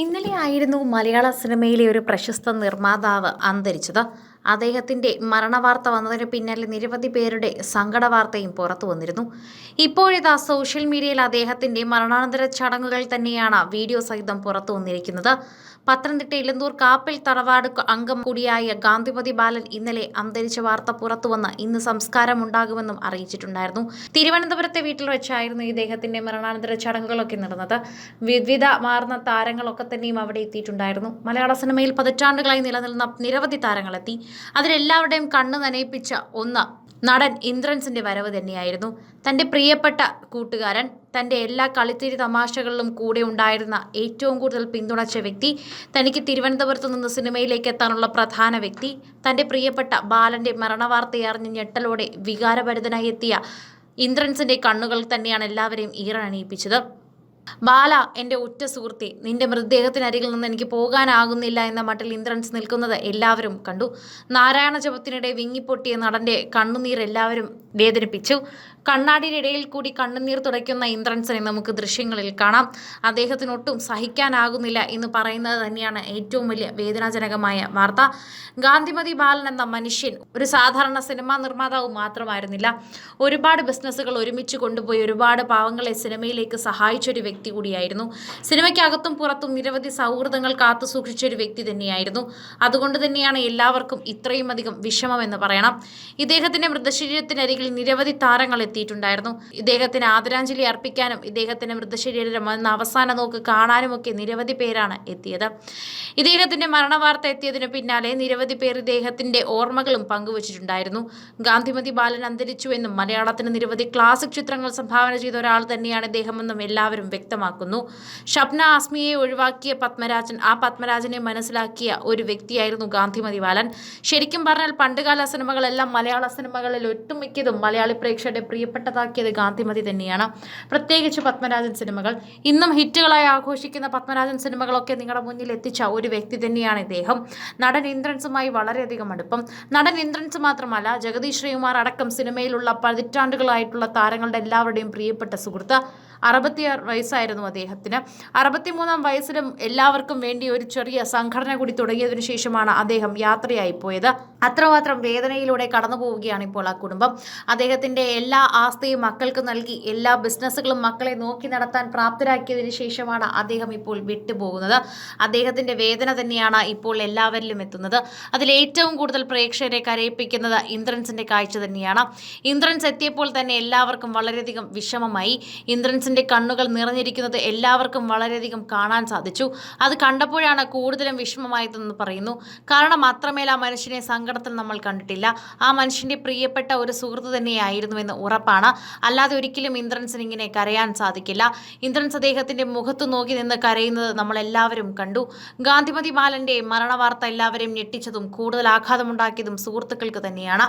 ഇന്നലെ ആയിരുന്നു മലയാള സിനിമയിലെ ഒരു പ്രശസ്ത നിർമ്മാതാവ് അന്തരിച്ചത്. അദ്ദേഹത്തിന്റെ മരണവാർത്ത വന്നതിന് പിന്നാലെ നിരവധി പേരുടെ സങ്കട വാർത്തയും പുറത്തു വന്നിരുന്നു. ഇപ്പോഴിതാ സോഷ്യൽ മീഡിയയിൽ അദ്ദേഹത്തിന്റെ മരണാനന്തര ചടങ്ങുകൾ തന്നെയാണ് വീഡിയോ സഹിതം പുറത്തു വന്നിരിക്കുന്നത്. പത്തനംതിട്ട ഇലന്തൂർ കാപ്പിൽ തറവാട് അംഗം കൂടിയായ ഗാന്ധിപതി ബാലൻ ഇന്നലെ അന്തരിച്ച വാർത്ത പുറത്തുവന്ന് ഇന്ന് സംസ്കാരം ഉണ്ടാകുമെന്നും അറിയിച്ചിട്ടുണ്ടായിരുന്നു. തിരുവനന്തപുരത്തെ വീട്ടിൽ വെച്ചായിരുന്നു ഇദ്ദേഹത്തിന്റെ മരണാനന്തര ചടങ്ങുകളൊക്കെ നടന്നത്. വിവിധ മാർന്ന താരങ്ങളൊക്കെ തന്നെയും അവിടെ എത്തിയിട്ടുണ്ടായിരുന്നു. മലയാള സിനിമയിൽ പതിറ്റാണ്ടുകളായി നിലനിൽക്കുന്ന നിരവധി താരങ്ങളെത്തി. അതിലെല്ലാവരുടെയും കണ്ണ് നനയിപ്പിച്ച ഒന്ന് നടൻ ഇന്ദ്രൻസിന്റെ വരവ് തന്നെയായിരുന്നു. തന്റെ പ്രിയപ്പെട്ട കൂട്ടുകാരൻ തന്റെ എല്ലാ കളിത്തിരി തമാശകളിലും കൂടെ ഉണ്ടായിരുന്ന ഏറ്റവും കൂടുതൽ പിന്തുണച്ച വ്യക്തി തനിക്ക് തിരുവനന്തപുരത്ത് നിന്ന് സിനിമയിലേക്ക് എത്താനുള്ള പ്രധാന വ്യക്തി തന്റെ പ്രിയപ്പെട്ട ബാലന്റെ മരണവാർത്തയറിഞ്ഞ് ഞെട്ടലോടെ വികാരഭരിതനായി എത്തിയ ഇന്ദ്രൻസിന്റെ കണ്ണുകൾ തന്നെയാണ് എല്ലാവരെയും ഈറനണിയിപ്പിച്ചത്. ബാല എന്റെ ഉറ്റ സുഹൃത്തെ നിന്റെ മൃതദേഹത്തിനരികിൽ നിന്ന് എനിക്ക് പോകാനാകുന്നില്ല എന്ന മട്ടിൽ ഇന്ദ്രൻസ് നിൽക്കുന്നത് എല്ലാവരും കണ്ടു. നാരായണ ജപത്തിനിടെ വിങ്ങിപ്പൊട്ടിയ നടന്റെ കണ്ണുനീർ എല്ലാവരും വേദനിപ്പിച്ചു. കണ്ണാടിയുടെ ഇടയിൽ കൂടി കണ്ണുനീർ തുടയ്ക്കുന്ന ഇന്ദ്രൻസിനെ നമുക്ക് ദൃശ്യങ്ങളിൽ കാണാം. അദ്ദേഹത്തിനൊട്ടും സഹിക്കാനാകുന്നില്ല എന്ന് പറയുന്നത് തന്നെയാണ് ഏറ്റവും വലിയ വേദനാജനകമായ വാർത്ത. ഗാന്ധിമതി ബാലൻ എന്ന മനുഷ്യൻ ഒരു സാധാരണ സിനിമാ നിർമ്മാതാവ് മാത്രമായിരുന്നില്ല. ഒരുപാട് ബിസിനസ്സുകൾ ഒരുമിച്ച് കൊണ്ടുപോയി ഒരുപാട് പാവങ്ങളെ സിനിമയിലേക്ക് സഹായിച്ചൊരു വ്യക്തി കൂടിയായിരുന്നു. സിനിമയ്ക്കകത്തും പുറത്തും നിരവധി സൗഹൃദങ്ങൾ കാത്തു സൂക്ഷിച്ച ഒരു വ്യക്തി തന്നെയായിരുന്നു. അതുകൊണ്ട് തന്നെയാണ് എല്ലാവർക്കും ഇത്രയും അധികം വിഷമമെന്ന് പറയണം. ഇദ്ദേഹത്തിന്റെ മൃതശരീരത്തിനരികിൽ നിരവധി താരങ്ങൾ എത്തിയിട്ടുണ്ടായിരുന്നു. ഇദ്ദേഹത്തിന് ആദരാഞ്ജലി അർപ്പിക്കാനും ഇദ്ദേഹത്തിന്റെ മൃതശരീരം എന്ന അവസാന നോക്ക് കാണാനുമൊക്കെ നിരവധി പേരാണ് എത്തിയത്. ഇദ്ദേഹത്തിന്റെ മരണവാർത്ത എത്തിയതിനു പിന്നാലെ നിരവധി പേർ ഇദ്ദേഹത്തിന്റെ ഓർമ്മകളും പങ്കുവച്ചിട്ടുണ്ടായിരുന്നു. ഗാന്ധിമതി ബാലൻ അന്തരിച്ചു അന്തരിച്ചുവെന്നും മലയാളത്തിന് നിരവധി ക്ലാസിക് ചിത്രങ്ങൾ സംഭാവന ചെയ്ത ഒരാൾ തന്നെയാണ് ഇദ്ദേഹമെന്നും എല്ലാവരും വ്യക്തമാക്കുന്നു. ഷപ്ന ആസ്മിയെ ഒഴിവാക്കിയ പത്മരാജൻ ആ പത്മരാജനെ മനസ്സിലാക്കിയ ഒരു വ്യക്തിയായിരുന്നു ഗാന്ധിമതി ബാലൻ. ശരിക്കും പറഞ്ഞാൽ പണ്ടുകാല സിനിമകളെല്ലാം മലയാള സിനിമകളിൽ ഒട്ടുമിക്കതും മലയാളി പ്രേക്ഷകരുടെ പ്രിയപ്പെട്ടതാക്കിയത് ഗാന്ധിമതി തന്നെയാണ്. പ്രത്യേകിച്ച് പത്മരാജൻ സിനിമകൾ. ഇന്നും ഹിറ്റുകളായി ആഘോഷിക്കുന്ന പത്മരാജൻ സിനിമകളൊക്കെ നിങ്ങളുടെ മുന്നിൽ എത്തിച്ച ഒരു വ്യക്തി തന്നെയാണ് ഇദ്ദേഹം. നടൻ ഇന്ദ്രൻസുമായി വളരെയധികം അടുപ്പം. നടൻ ഇന്ദ്രൻസ് മാത്രമല്ല ജഗദീഷ് ശ്രീകുമാർ അടക്കം സിനിമയിലുള്ള പതിറ്റാണ്ടുകളായിട്ടുള്ള താരങ്ങളുടെ എല്ലാവരുടെയും പ്രിയപ്പെട്ട സുഹൃത്ത്. അറുപത്തിയാറ് വയസ്സായിരുന്നു അദ്ദേഹത്തിന്. അറുപത്തിമൂന്നാം വയസ്സിലും എല്ലാവർക്കും വേണ്ടി ഒരു ചെറിയ സംഘടന കൂടി തുടങ്ങിയതിനു ശേഷമാണ് അദ്ദേഹം യാത്രയായി പോയത്. അത്രമാത്രം വേദനയിലൂടെ കടന്നു പോവുകയാണ് ഇപ്പോൾ ആ കുടുംബം. അദ്ദേഹത്തിന്റെ എല്ലാ ആസ്തിയും മക്കൾക്ക് നൽകി എല്ലാ ബിസിനസ്സുകളും മക്കളെ നോക്കി നടത്താൻ പ്രാപ്തരാക്കിയതിന് ശേഷമാണ് അദ്ദേഹം ഇപ്പോൾ വിട്ടുപോകുന്നത്. അദ്ദേഹത്തിന്റെ വേദന തന്നെയാണ് ഇപ്പോൾ എല്ലാവരിലും എത്തുന്നത്. അതിൽ ഏറ്റവും കൂടുതൽ പ്രേക്ഷകരെ കരയിപ്പിക്കുന്നത് ഇന്ദ്രൻസിന്റെ കാഴ്ച തന്നെയാണ്. ഇന്ദ്രൻസ് എത്തിയപ്പോൾ തന്നെ എല്ലാവർക്കും വളരെയധികം വിഷമമായി. ഇന്ദ്രൻസിന്റെ കണ്ണുകൾ നിറഞ്ഞിരിക്കുന്നത് എല്ലാവർക്കും വളരെയധികം കാണാൻ സാധിച്ചു. അത് കണ്ടപ്പോഴാണ് കൂടുതലും വിഷമമായതെന്ന് പറയുന്നു. കാരണം അത്രമേൽ ആ മനുഷ്യനെ സങ്കടത്തിൽ നമ്മൾ കണ്ടിട്ടില്ല. ആ മനുഷ്യന്റെ പ്രിയപ്പെട്ട ഒരു സുഹൃത്ത് തന്നെയായിരുന്നുവെന്ന് ഉറപ്പാണ്. അല്ലാതെ ഒരിക്കലും ഇന്ദ്രൻസിന് ഇങ്ങനെ കരയാൻ സാധിക്കില്ല. ഇന്ദ്രൻസ് അദ്ദേഹത്തിന്റെ മുഖത്ത് നോക്കി നിന്ന് കരയുന്നത് നമ്മൾ എല്ലാവരും കണ്ടു. ഗാന്ധിമതി ബാലന്റെ മരണവാർത്ത എല്ലാവരെയും ഞെട്ടിച്ചതും കൂടുതൽ ആഘാതമുണ്ടാക്കിയതും സുഹൃത്തുക്കൾക്ക് തന്നെയാണ്.